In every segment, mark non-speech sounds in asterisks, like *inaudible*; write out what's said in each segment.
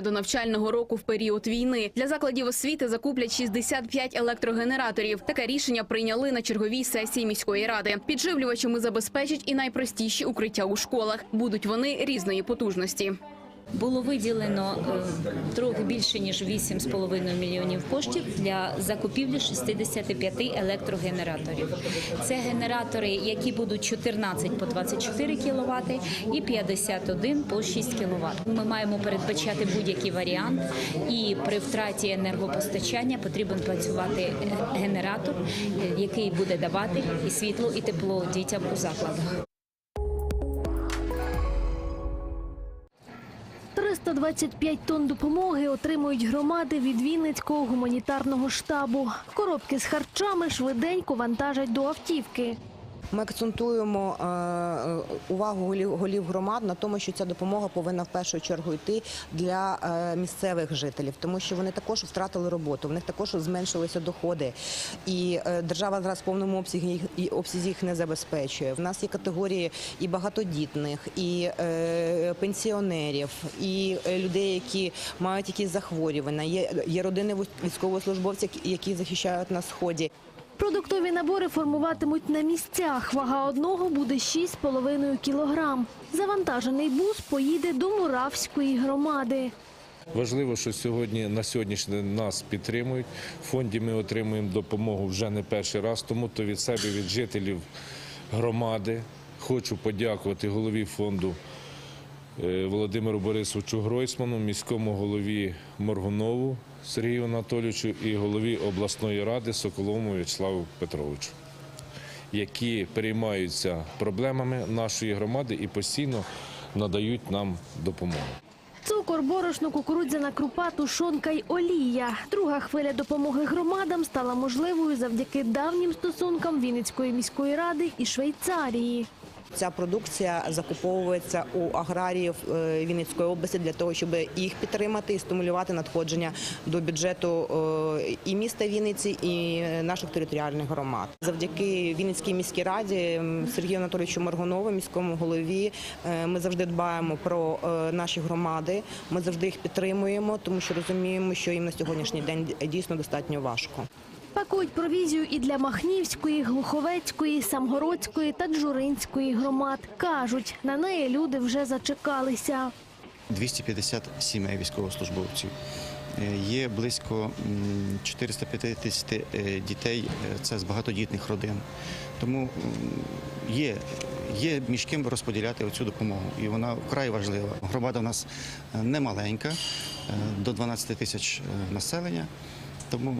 До навчального року в період війни. Для закладів освіти закуплять 65 електрогенераторів. Таке рішення прийняли на черговій сесії міської ради. Підживлювачами забезпечать і найпростіші укриття у школах. Будуть вони різної потужності. Було виділено е, трохи більше ніж 8,5 мільйонів коштів для закупівлі 65 електрогенераторів. Це генератори, які будуть 14 по 24 кВт і 51 по 6 кВт. Ми маємо передбачати будь-який варіант, і при втраті енергопостачання потрібен працювати генератор, е, який буде давати і світло, і тепло дітям у закладах. 325 тонн допомоги отримують громади від Вінницького гуманітарного штабу. Коробки з харчами швиденько вантажать до автівки. Ми акцентуємо е, е, увагу голів, громад на тому, що ця допомога повинна в першу чергу йти для е, місцевих жителів, тому що вони також втратили роботу, в них також зменшилися доходи, і держава зараз в повному обсязі їх, обсязі їх не забезпечує. В нас є категорії і багатодітних, і пенсіонерів, і людей, які мають якісь захворювання. Є, є родини військовослужбовців, які захищають на сході. Продуктові набори формуватимуть на місцях. Вага одного буде 6,5 кілограм. Завантажений бус поїде до Муравської громади. Важливо, що сьогодні на сьогоднішній день нас підтримують. В фонді ми отримуємо допомогу вже не перший раз, тому то від себе, від жителів громади хочу подякувати голові фонду е, Володимиру Борисовичу Гройсману, міському голові Моргунову Сергію Анатолійовичу і голові обласної ради Соколовому В'ячеславу Петровичу, які переймаються проблемами нашої громади і постійно надають нам допомогу. Цукор, борошно, кукурудзяна крупа, тушонка й олія. Друга хвиля допомоги громадам стала можливою завдяки давнім стосункам Вінницької міської ради і Швейцарії. Ця продукція закуповується у аграріїв е, Вінницької області для того, щоб їх підтримати і стимулювати надходження до бюджету е, і міста Вінниці, і наших територіальних громад. Завдяки Вінницькій міській раді Сергію Анатолійовичу Моргунову, міському голові, е, ми завжди дбаємо про наші громади. Ми завжди їх підтримуємо, тому що розуміємо, що їм на сьогоднішній день дійсно достатньо важко. Пакують провізію і для Махнівської, Глуховецької, Самгородської та Джуринської громад. Кажуть, на неї люди вже зачекалися. 250 сімей військовослужбовців. Е, Є близько 450 е, дітей, е, це з багатодітних родин. Тому є, є між ким розподіляти цю допомогу, і вона вкрай важлива. Громада в нас не маленька, е, до 12 тисяч населення, тому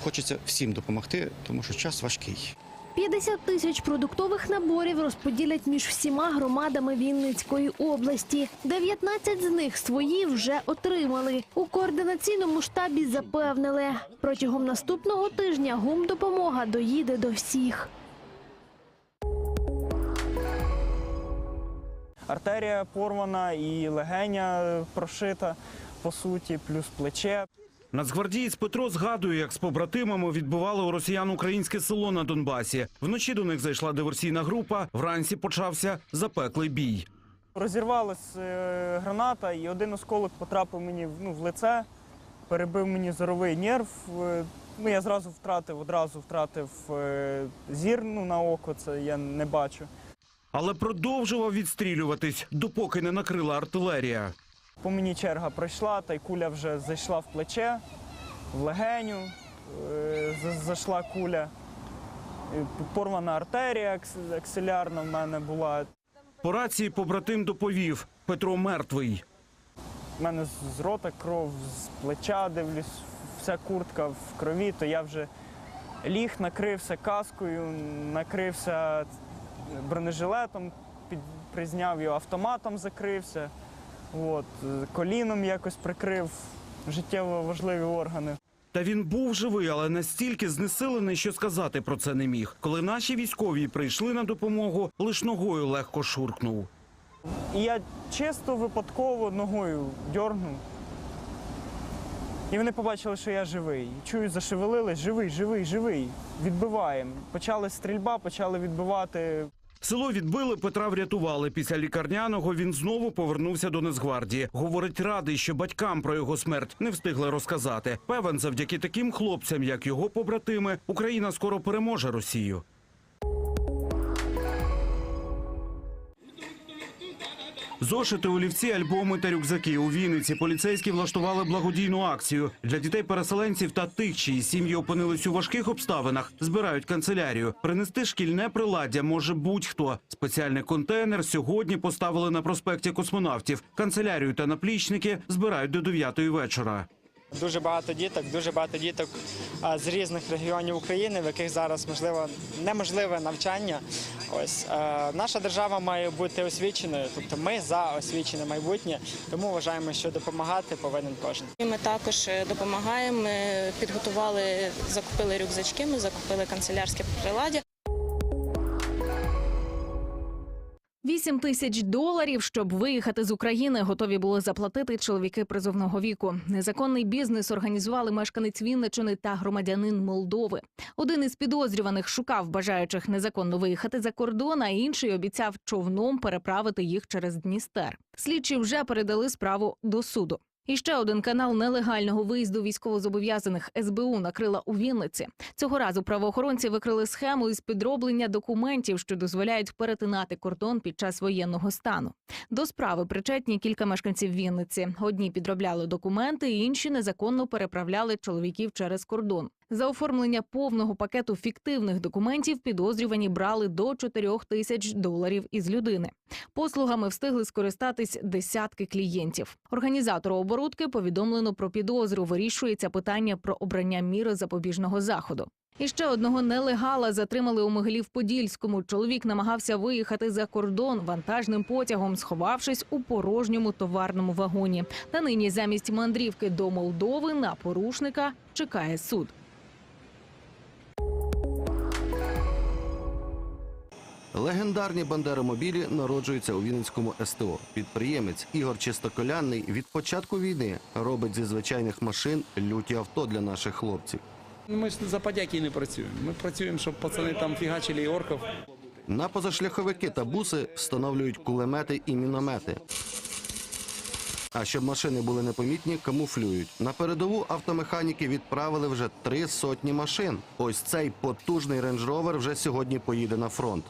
хочеться всім допомогти, тому що час важкий. 50 тисяч продуктових наборів розподілять між всіма громадами Вінницької області. 19 з них свої вже отримали. У координаційному штабі запевнили, протягом наступного тижня гумдопомога доїде до всіх. артерія порвана і легеня прошита, по суті, плюс плече. Нацгвардієць Петро згадує, як з побратимами відбували у росіян українське село на Донбасі. Вночі до них зайшла диверсійна група. Вранці почався запеклий бій. Розірвалась е, граната, і один осколок потрапив мені ну, в лице, перебив мені зоровий нерв. Е, Ну, я зразу втратив, одразу втратив е, зір ну, на око, це я не бачу. Але продовжував відстрілюватись, допоки не накрила артилерія. По мені черга пройшла, та й куля вже зайшла в плече, в легеню, е, зайшла куля. Порвана артерія акс- аксилярна в мене була. По рації побратим доповів – Петро мертвий. У мене з- з рота кров, з плеча дивлюсь, вся куртка в крові, то я вже ліг, накрився каскою, накрився бронежилетом, під, призняв його автоматом, закрився. От, е, коліном якось прикрив життєво важливі органи. Та він був живий, але настільки знесилений, що сказати про це не міг. Коли наші військові прийшли на допомогу, лиш ногою легко шуркнув. Я чисто випадково ногою дьорнув. І вони побачили, що я живий. Чую, зашевелились, живий, живий, живий. Відбиваємо. Почали стрільба, почали відбивати. Село відбили, Петра врятували. Після лікарняного він знову повернувся до Нацгвардії. Говорить, радий, що батькам про його смерть не встигли розказати. Певен, завдяки таким хлопцям, як його побратими, Україна скоро переможе Росію. Зошити, олівці, альбоми та рюкзаки у Вінниці поліцейські влаштували благодійну акцію для дітей-переселенців та тих, чиї сім'ї опинились у важких обставинах. Збирають канцелярію. Принести шкільне приладдя може будь-хто. Спеціальний контейнер сьогодні поставили на проспекті космонавтів. Канцелярію та наплічники збирають до 9 вечора. Дуже багато діток, дуже багато діток з різних регіонів України, в яких зараз можливо неможливе навчання. Ось наша держава має бути освіченою, тобто ми за освічене майбутнє, тому вважаємо, що допомагати повинен кожен. Ми також е, допомагаємо. Ми підготували, закупили рюкзачки, ми закупили канцелярське приладдя. 8 тисяч доларів, щоб виїхати з України, готові були заплатити чоловіки призовного віку. Незаконний бізнес організували мешканець Вінничини та громадянин Молдови. Один із підозрюваних шукав бажаючих незаконно виїхати за кордон, а інший обіцяв човном переправити їх через Дністер. Слідчі вже передали справу до суду. І ще один канал нелегального виїзду військовозобов'язаних СБУ накрила у Вінниці. Цього разу правоохоронці викрили схему із підроблення документів, що дозволяють перетинати кордон під час воєнного стану. До справи причетні кілька мешканців Вінниці. Одні підробляли документи, інші незаконно переправляли чоловіків через кордон. За оформлення повного пакету фіктивних документів підозрювані брали до 4 тисяч доларів із людини. Послугами встигли скористатись десятки клієнтів. Організатору оборудки повідомлено про підозру. Вирішується питання про обрання міри запобіжного заходу. І ще одного нелегала затримали у Могилів-Подільському. Чоловік намагався виїхати за кордон вантажним потягом, сховавшись у порожньому товарному вагоні. Та нині замість мандрівки до Молдови на порушника чекає суд. Легендарні бандеромобілі народжуються у Вінницькому СТО. Підприємець Ігор Чистоколянний від початку війни робить зі звичайних машин люті авто для наших хлопців. Ми ж за подяки не працюємо. Ми працюємо, щоб пацани там фігачили і орків. На позашляховики та буси встановлюють кулемети і міномети. А щоб машини були непомітні, камуфлюють. На передову автомеханіки відправили вже три сотні машин. Ось цей потужний рейндж ровер вже сьогодні поїде на фронт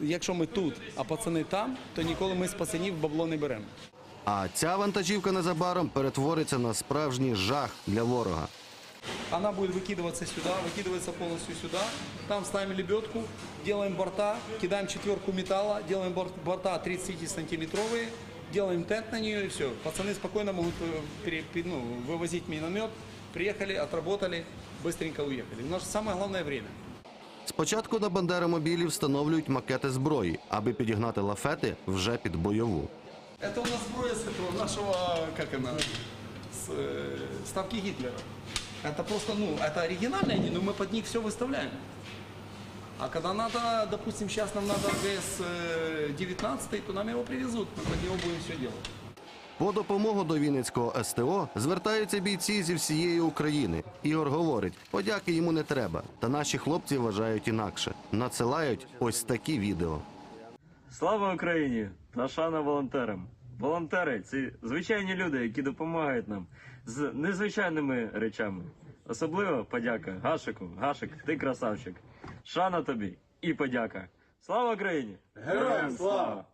Якщо ми тут, а пацани там, то ніколи ми з пацанів бабло не беремо. А ця вантажівка незабаром перетвориться на справжній жах для ворога. Она будет выкидываться сюда, выкидывается полностью сюда. Там ставим лебедку, делаем борта, кидаем четверку металла, делаем бор- борта 30-сантиметровые, делаем тент на нее и все. Пацаны спокойно могут э, пере- пе- ну, вывозить миномет. Приехали, отработали, быстренько уехали. У нас самое главное время. Спочатку на бандеромобілі встановлюють макети зброї, аби підігнати лафети вже під бойову. Это у нас сброя с этого нашего, как она, с э, ставки Гитлера. Это просто, ну, это оригинальные они, но мы под них все выставляем. А когда надо, допустим, сейчас нам надо ГС-19, то нам его привезут, мы под него будем все делать. По допомогу до Вінницького СТО звертаються бійці зі всієї України. Ігор говорить, подяки йому не треба. Та наші хлопці вважають інакше. Надсилають ось такі відео. Слава Україні! та шана волонтерам! Волонтери це звичайні люди, які допомагають нам з незвичайними речами. Особливо подяка Гашику. Гашик, ти красавчик. Шана тобі і подяка. Слава Україні! Героям слава!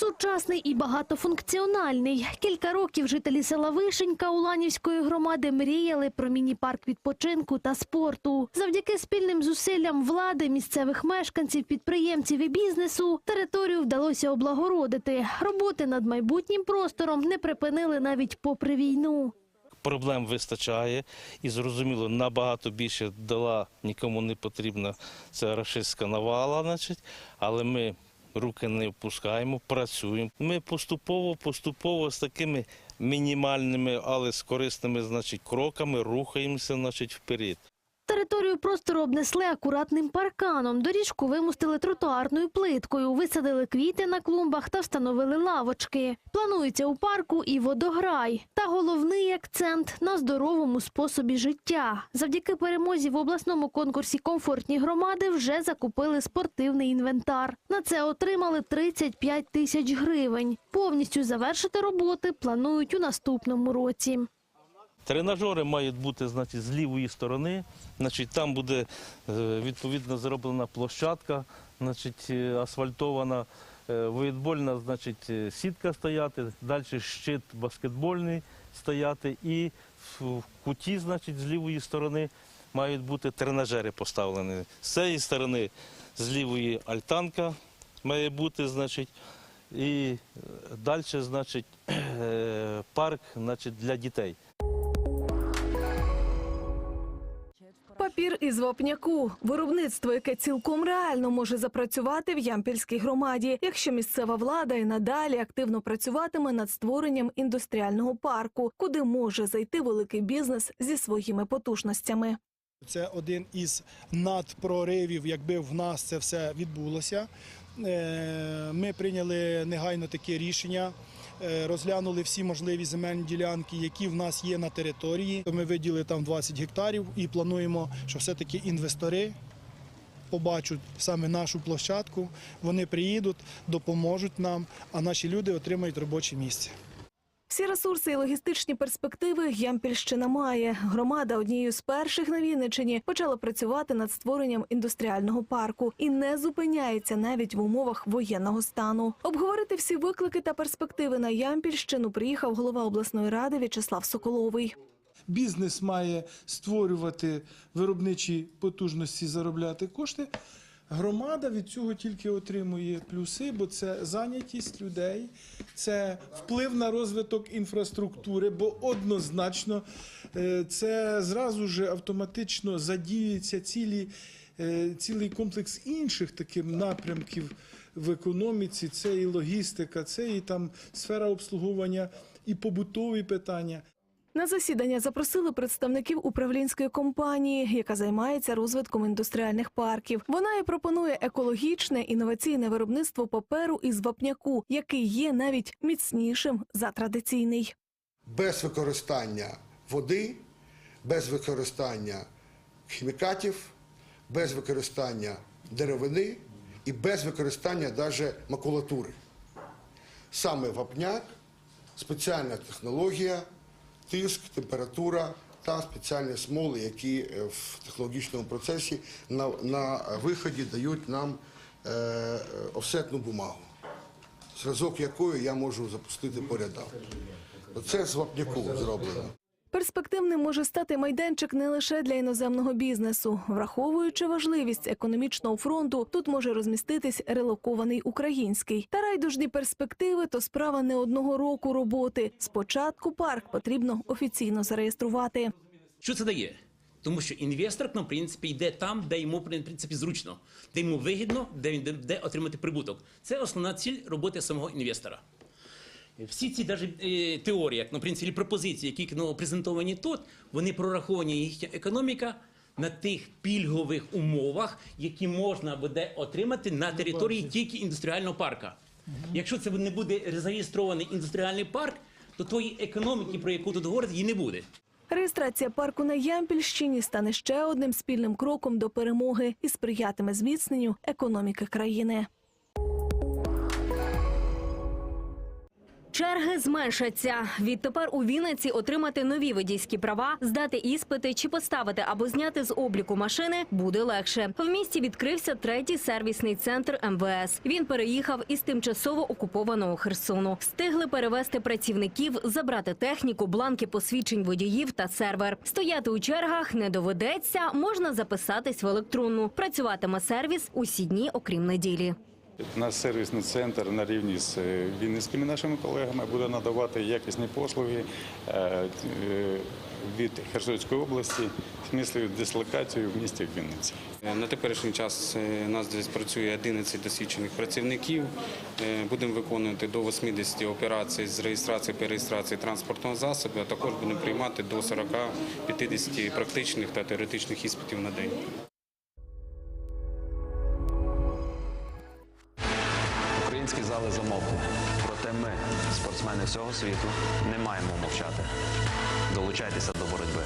Сучасний і багатофункціональний. Кілька років жителі села Вишенька Уланівської громади мріяли про міні-парк відпочинку та спорту. Завдяки спільним зусиллям влади, місцевих мешканців, підприємців і бізнесу територію вдалося облагородити. Роботи над майбутнім простором не припинили навіть попри війну. проблем вистачає і зрозуміло, набагато більше дала нікому не потрібна ця рашистська навала, значить, але ми руки не впускаємо, працюємо. Ми поступово, поступово з такими мінімальними, але з корисними значить, кроками рухаємося значить, вперед. Територію простору обнесли акуратним парканом, доріжку вимустили тротуарною плиткою, висадили квіти на клумбах та встановили лавочки. Планується у парку і водограй. Та головний акцент на здоровому способі життя. Завдяки перемозі в обласному конкурсі комфортні громади вже закупили спортивний інвентар. На це отримали 35 тисяч гривень. Повністю завершити роботи планують у наступному році. Тренажери мають бути значить, з лівої сторони. Значить, там буде е, відповідно зроблена площадка, значить, е, асфальтована, е, воєтбольна значить, сітка стояти, далі щит баскетбольний стояти і в куті значить, з лівої сторони мають бути тренажери поставлені. З цієї сторони з лівої альтанка має бути, значить, і далі значить, *clears throat* парк значить, для дітей. Із вапняку виробництво, яке цілком реально може запрацювати в Ямпільській громаді, якщо місцева влада і надалі активно працюватиме над створенням індустріального парку, куди може зайти великий бізнес зі своїми потужностями. Це один із надпроривів, якби в нас це все відбулося. Е, Ми прийняли негайно таке рішення, розглянули всі можливі земельні ділянки, які в нас є на території. Ми виділили там 20 гектарів і плануємо, що все-таки інвестори побачать саме нашу площадку, вони приїдуть, допоможуть нам, а наші люди отримають робоче місце. Всі ресурси і логістичні перспективи Ямпільщина має. Громада однією з перших на Вінниччині почала працювати над створенням індустріального парку і не зупиняється навіть в умовах воєнного стану. Обговорити всі виклики та перспективи на Ямпільщину приїхав голова обласної ради В'ячеслав Соколовий. Бізнес має створювати виробничі потужності, заробляти кошти. Громада від цього тільки отримує плюси, бо це зайнятість людей, це вплив на розвиток інфраструктури, бо однозначно е, це зразу ж автоматично задіюється цілі, е, цілий комплекс інших таких напрямків в економіці. Це і логістика, це і там сфера обслуговування, і побутові питання. На засідання запросили представників управлінської компанії, яка займається розвитком індустріальних парків. Вона і пропонує екологічне інноваційне виробництво паперу із вапняку, який є навіть міцнішим за традиційний. без використання води, без використання хімікатів, без використання деревини і без використання навіть макулатури. Саме вапняк, спеціальна технологія, тиск, температура та спеціальні смоли, які е, в технологічному процесі на, на виході дають нам е, е, офсетну бумагу, зразок якої я можу запустити по рядам. Це з вапняку зроблено. Перспективним може стати майданчик не лише для іноземного бізнесу, враховуючи важливість економічного фронту, тут може розміститись релокований український. Та райдужні перспективи то справа не одного року роботи. Спочатку парк потрібно офіційно зареєструвати. Що це дає? Тому що інвестор к нам, в принципі, йде там, де йому в принципі зручно, де йому вигідно, де він де отримати прибуток. Це основна ціль роботи самого інвестора. Всі ці даже, е, теорії, як, ну, в принципі, пропозиції, які ну, презентовані тут, вони прораховані їхня економіка на тих пільгових умовах, які можна буде отримати на території тільки індустріального парка. Якщо це не буде зареєстрований індустріальний парк, то тої економіки, про яку тут говорять, її не буде. Реєстрація парку на Ямпільщині стане ще одним спільним кроком до перемоги і сприятиме зміцненню економіки країни. Черги зменшаться. Відтепер у Вінниці отримати нові водійські права, здати іспити чи поставити або зняти з обліку машини буде легше. В місті відкрився третій сервісний центр МВС. Він переїхав із тимчасово окупованого Херсону. Встигли перевезти працівників, забрати техніку, бланки посвідчень водіїв та сервер. Стояти у чергах не доведеться. Можна записатись в електронну. Працюватиме сервіс усі дні, окрім неділі. Наш сервісний центр на рівні з е, вінницькими нашими колегами буде надавати якісні послуги, е, е, від Херсонської області з місцевою дислокацією в місті Вінниці. На теперішній час е, у нас десь працює 11 досвідчених працівників. Е, Будемо виконувати до 80 операцій з реєстрації перереєстрації транспортного засобу, а також будемо приймати до 40-50 практичних та теоретичних іспитів на день. Українські зали замовкли. Проте ми, спортсмени всього світу, не маємо мовчати. Долучайтеся до боротьби.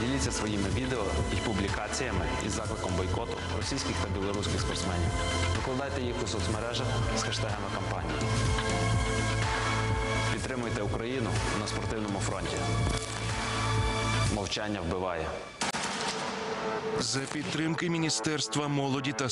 Діліться своїми відео і публікаціями із закликом бойкоту російських та білоруських спортсменів. Викладайте їх у соцмережах з хештегами кампанії. Підтримуйте Україну на спортивному фронті. Мовчання вбиває. За підтримки Міністерства молоді та